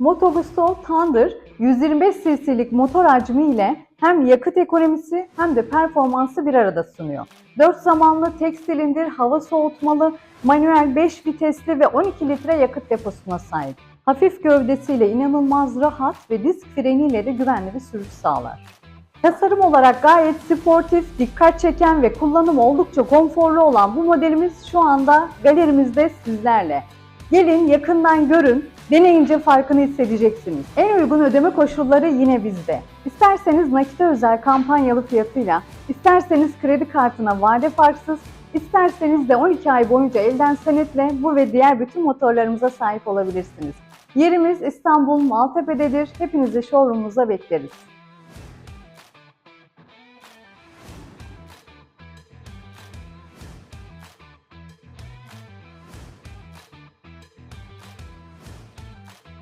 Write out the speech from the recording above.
Moto Gusto Thunder 125 cc'lik motor hacmi ile hem yakıt ekonomisi hem de performansı bir arada sunuyor. 4 zamanlı tek silindir, hava soğutmalı, manuel 5 vitesli ve 12 litre yakıt deposuna sahip. Hafif gövdesiyle inanılmaz rahat ve disk freniyle de güvenli bir sürüş sağlar. Tasarım olarak gayet sportif, dikkat çeken ve kullanımı oldukça konforlu olan bu modelimiz şu anda galerimizde sizlerle. Gelin yakından görün, deneyince farkını hissedeceksiniz. En uygun ödeme koşulları yine bizde. İsterseniz nakite özel kampanyalı fiyatıyla, isterseniz kredi kartına vade farksız, isterseniz de 12 ay boyunca elden senetle bu ve diğer bütün motorlarımıza sahip olabilirsiniz. Yerimiz İstanbul Maltepe'dedir. Hepinizi showroom'umuza bekleriz.